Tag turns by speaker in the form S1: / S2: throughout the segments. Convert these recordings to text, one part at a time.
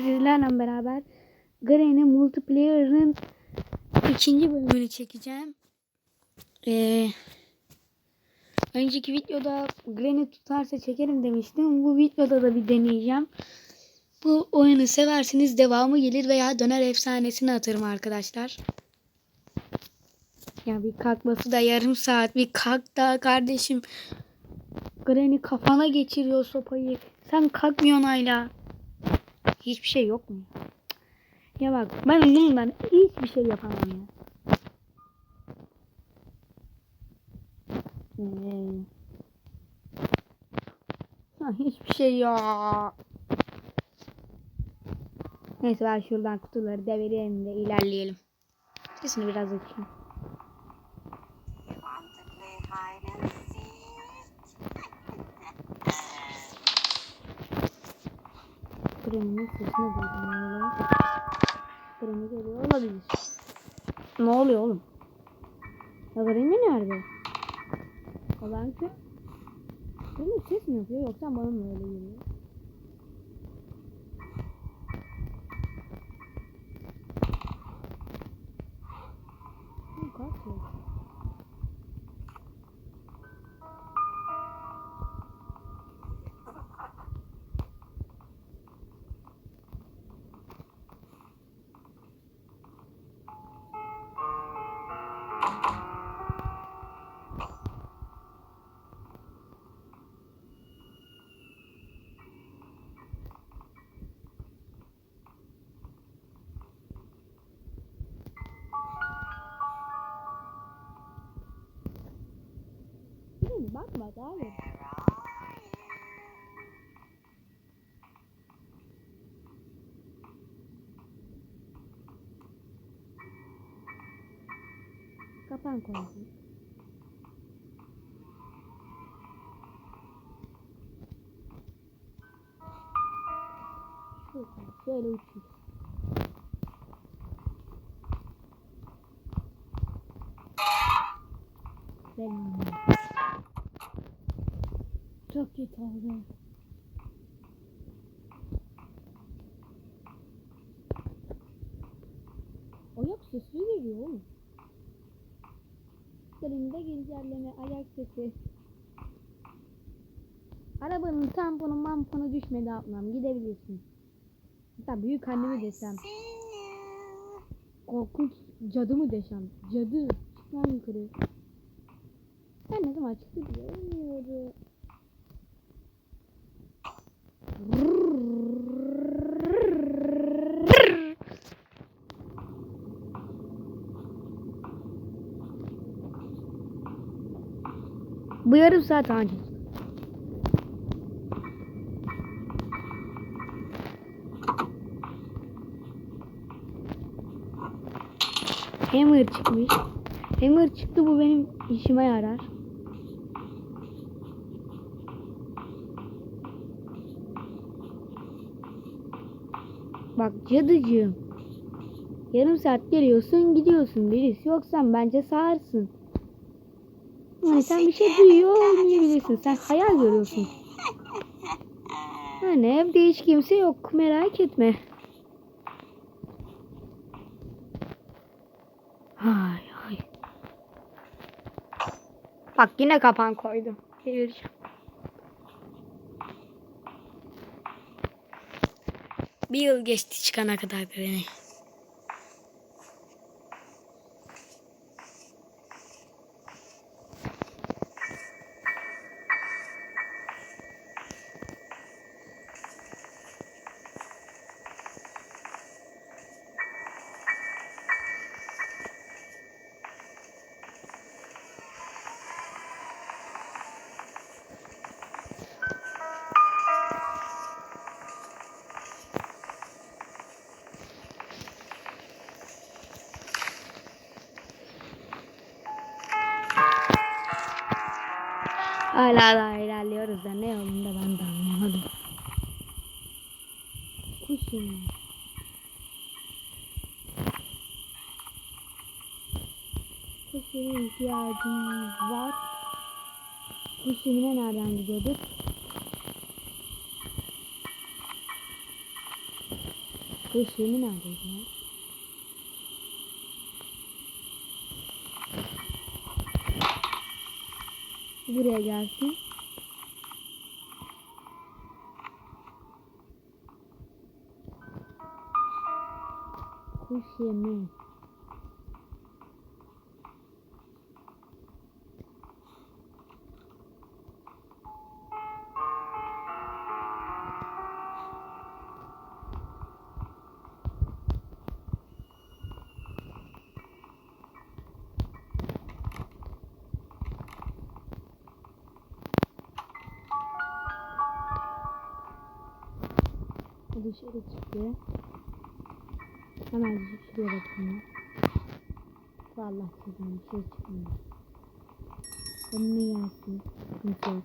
S1: Sizlerle beraber Granny Multiplayer'ın ikinci bölümünü çekeceğim. Ee, önceki videoda Granny tutarsa çekerim demiştim. Bu videoda da bir deneyeceğim. Bu oyunu seversiniz devamı gelir veya döner efsanesini atarım arkadaşlar. Ya bir kalkması da yarım saat. Bir kalk da kardeşim. Granny kafana geçiriyor sopayı. Sen kalkmıyorsun hala. Hiçbir şey yok mu? Ya bak ben bundan hiçbir şey yapamam ya. Ha, hiçbir şey ya. Neyse ben şuradan kutuları devireyim de ilerleyelim. Sesini biraz açayım. Kremin sesini duydum. Kremi geliyor olabilir. Ne oluyor oğlum? Ya Kremi nerede? Olan ki Kremi ses mi yapıyor yoksa bana mı öyle geliyor? Bakma daha iyi.
S2: Where are you?
S1: Kapan koydum. Şuradan şöyle uçayım. Selam. Çok kötü oldu. Ayak sesi geliyor oğlum. Elimde güncelleme ayak sesi. Arabanın tamponu mamponu düşmedi ablam gidebilirsin. Hatta büyük annemi desem. Korkunç cadı mı desem. Cadı. Çık lan yukarı. Ben ne zaman çıktı bilmiyorum. Bu yarım saat ancak. Hammer çıkmış. Hammer çıktı bu benim işime yarar. Bak cadıcığım. Yarım saat geliyorsun gidiyorsun birisi yoksan bence sağırsın. Yani sen bir şey duyuyor olmayabilirsin. Sen hayal görüyorsun. Yani evde hiç kimse yok merak etme. Hay hay. Bak yine kapan koydum. Çevireceğim. Bir yıl geçti çıkana kadar beni. Hala daha ilerliyoruz da ne yolunda ben de anlamadım. Kuşum. Kuşun ihtiyacımız var. Kuş yemine nereden gidiyorduk? Bu şeyimi neredeydi Buraya gelsin. Kuş yemi. Dışarı çıktı. Hemen şuraya bakayım. Vallahi sizden bir şey çıkmıyor. Önüne gelsin. Nasıl?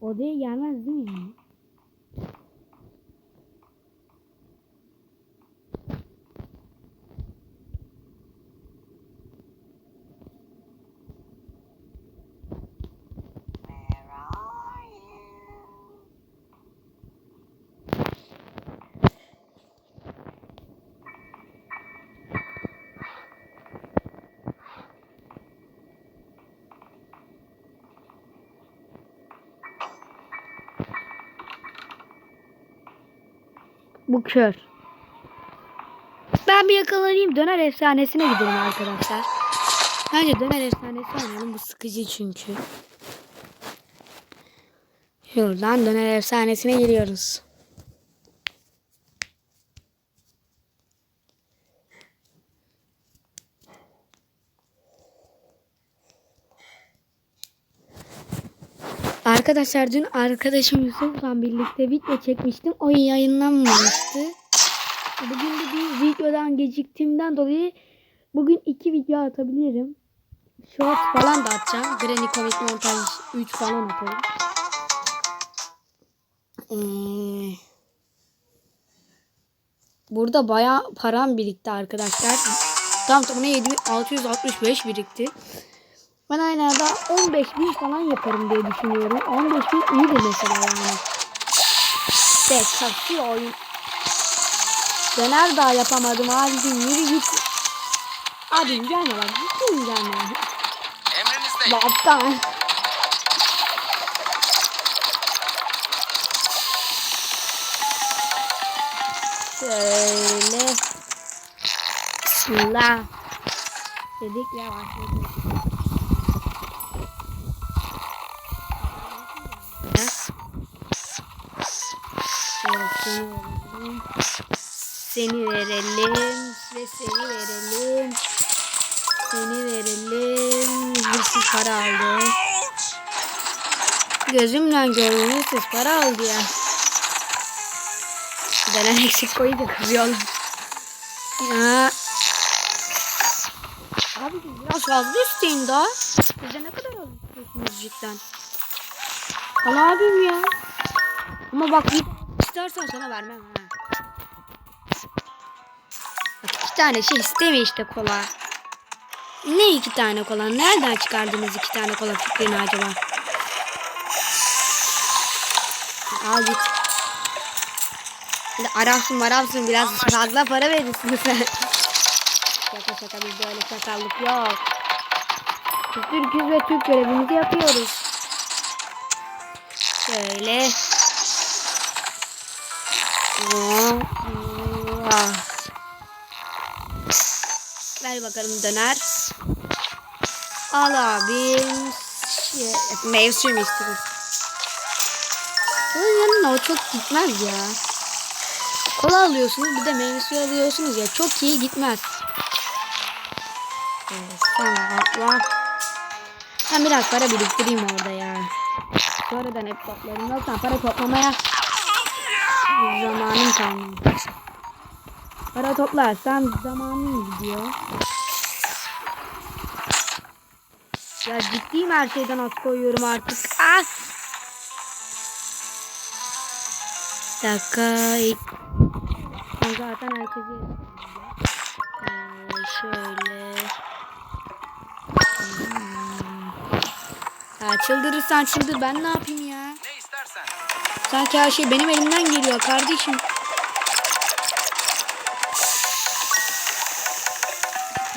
S1: Odaya gelmez değil mi Bu kör. Ben bir yakalanayım. Döner efsanesine gidelim arkadaşlar. Bence döner efsanesi oynayalım. Bu sıkıcı çünkü. Şuradan döner efsanesine giriyoruz. Arkadaşlar dün arkadaşım Yusuf'la birlikte video çekmiştim. O yayınlanmamıştı. Bugün de bir videodan geciktiğimden dolayı bugün iki video atabilirim. Short falan da atacağım. Granny Comic Montaj 3 falan atarım. Ee, burada bayağı param birikti arkadaşlar. Tam tamına 7 665 birikti. Ben aynı anda 15 bin falan yaparım diye düşünüyorum. 15 bin iyidir mesela yani. De kasıyor oyun. Döner daha yapamadım abicim yürü git. Abim gelme bak gittin gelme.
S3: Emrinizdeyim.
S1: Baktan. Şöyle. Bismillah. Dedik ya başladık. Seni verelim. Seni verelim ve seni verelim. Seni verelim. Hırsız para aldı. Gözümle gördüm hırsız para aldı ya. Denen eksik koyunca kızıyorlar. Ya. Abi biraz fazla isteyin daha. Bize ne kadar az istiyorsunuz cidden. Al abim ya. Ama bak bir istersen sana vermem ha. Bak iki tane şey isteme işte kola. Ne iki tane kola? Nereden çıkardınız iki tane kola fikrini acaba? Al git. Bir de arafsın marafsın biraz fazla para verirsin sen. şaka şaka bizde öyle şakallık yok. Biz Türk'üz ve Türk görevimizi yapıyoruz. Şöyle. Ver bakalım döner. Al abim. Şey, meyve suyu mu istiyorsun? Onun yanına o çok gitmez ya. Kola alıyorsunuz bir de meyve suyu alıyorsunuz ya. Çok iyi gitmez. Evet, tamam abla. Ben biraz para biriktireyim orada ya. Sonradan hep toplarım. Yoksa para toplamaya zamanım kalmıyor. Para toplarsam zamanım gidiyor. Ya ciddiyim her şeyden az koyuyorum artık. Ah! Dakika. Ben zaten herkese ee, şöyle. Hmm. Ya çıldırırsan çıldır ben ne yapayım ya? Sanki her şey benim elimden geliyor kardeşim.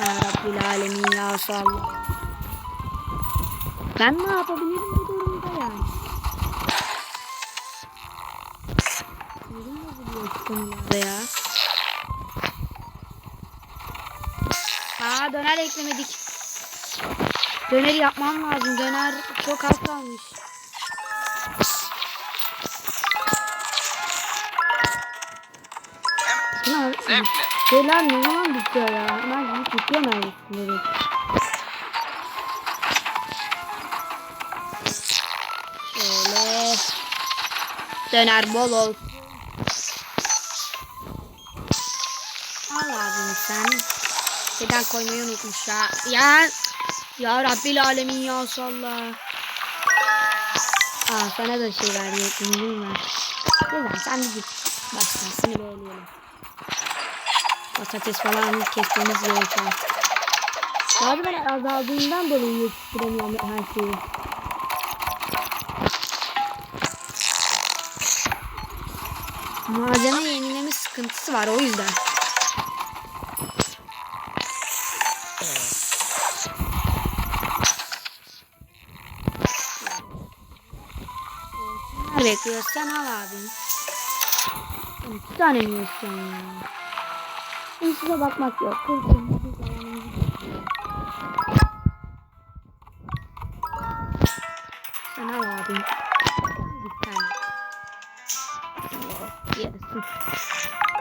S1: Ya Rabbil Alemin ya sallallahu. Ben ne yapabilirim bu durumda yani? Sinirim bozuluyor şu konularda ya. Aa döner eklemedik. Döner yapmam lazım. Döner çok az kalmış.
S3: Zevkle.
S1: Şeyler ne zaman bitiyor ya? Hemen gidip bitiyor neredeyse. Şöyle. Döner bol olsun. Al abim sen. Neden koymayı unutmuş ya. Ya. Ya Rabbil Alemin ya salla. Aa sana da şey mi? Güzel sen bir git. Başkasını beğenelim. Patates falan kesmemiz gerekiyor. Ben azaldığından dolayı yetiştiremiyorum her şeyi. Malzeme yenileme sıkıntısı var o yüzden. Bekliyorsan al abim. İki tane mi istiyorsun ya? Üstüne bakmak yok. Kırkın al abi. Bir tane.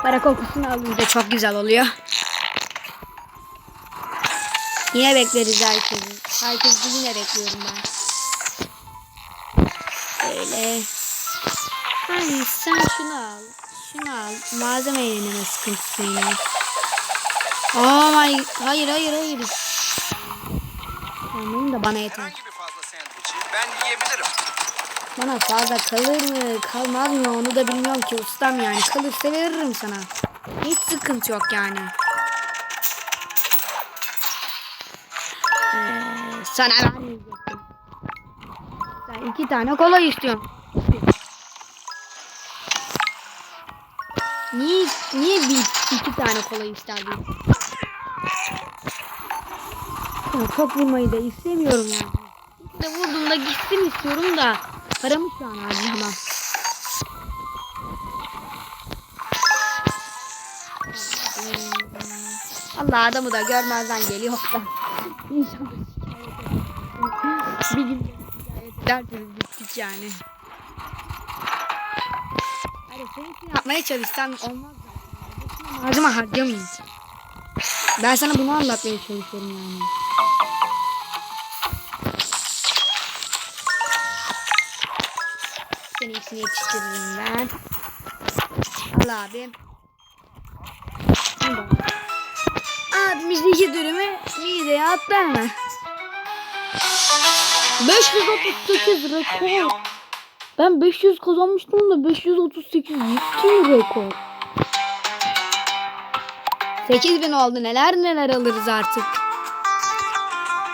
S1: Para kokusunu alınca çok güzel oluyor. Yine bekleriz herkesi. Herkesi yine bekliyorum ben. Böyle. Hani sen şunu al. Şunu al. Malzeme yenileme sıkıntısı yine. Oh my. Hayır hayır hayır. Anlayın da bana yeter.
S3: Ben yiyebilirim.
S1: Bana fazla kalır mı kalmaz mı onu da bilmiyorum ki ustam yani. Kalırsa veririm sana. Hiç sıkıntı yok yani. Ee, sana vermeyecektim. Sen iki tane kola istiyorsun. Niye, niye bir iki tane kola isterdin? Ya çok vurmayı da istemiyorum yani. İkisi de vurduğumda gitsin istiyorum da paramı şu an harcamam. Allah adamı da görmezden geliyor da. İnşallah. Bir gün ederseniz bittik yani. Hadi senin için yapmaya çalışsan olmaz Malzeme harcamayın. Ben sana bunu anlatmaya çalışıyorum yani. Yetiştiririm ben. Al abi. Bunu da al. 62 dürümü mideye atlar mı? 538 rekor. Ben 500 kazanmıştım da 538 gitti rekor. 8000 oldu neler neler alırız artık.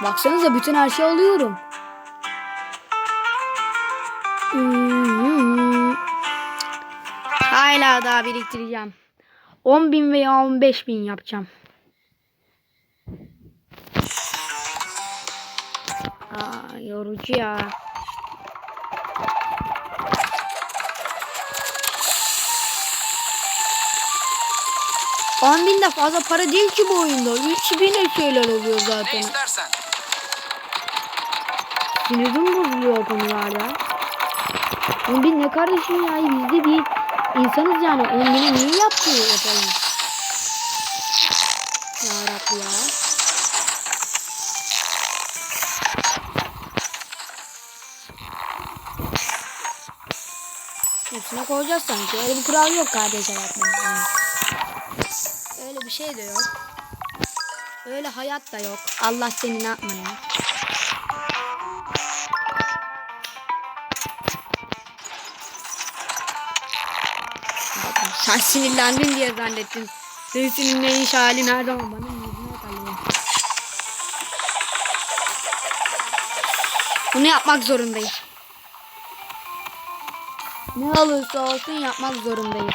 S1: Baksanıza bütün her şeyi alıyorum. Hmm. Hala daha biriktireceğim. 10 bin veya 15 bin yapacağım. Aa, yorucu ya. On bin de fazla para değil ki bu oyunda. 3000'e şeyler oluyor
S3: Ne
S1: zaten.
S3: istersen.
S1: Sinirim bozuluyor o konularda. 10 bin ne kardeşim ya biz de bir insanız yani 10 bine niye yaptı yapalım. Ya Rabbi ya. Hepsine koyacağız sanki. Öyle bir kural yok kardeş hayatımda. Yani. Öyle bir şey de yok. Öyle hayat da yok. Allah seni ne yapma ya. Sen sinirlendin diye zannettim. Senin sinirlenmiş halin her zaman bana yüzüne. Bunu Bunu yapmak zorundayım. Ne olursa olsun yapmak zorundayım.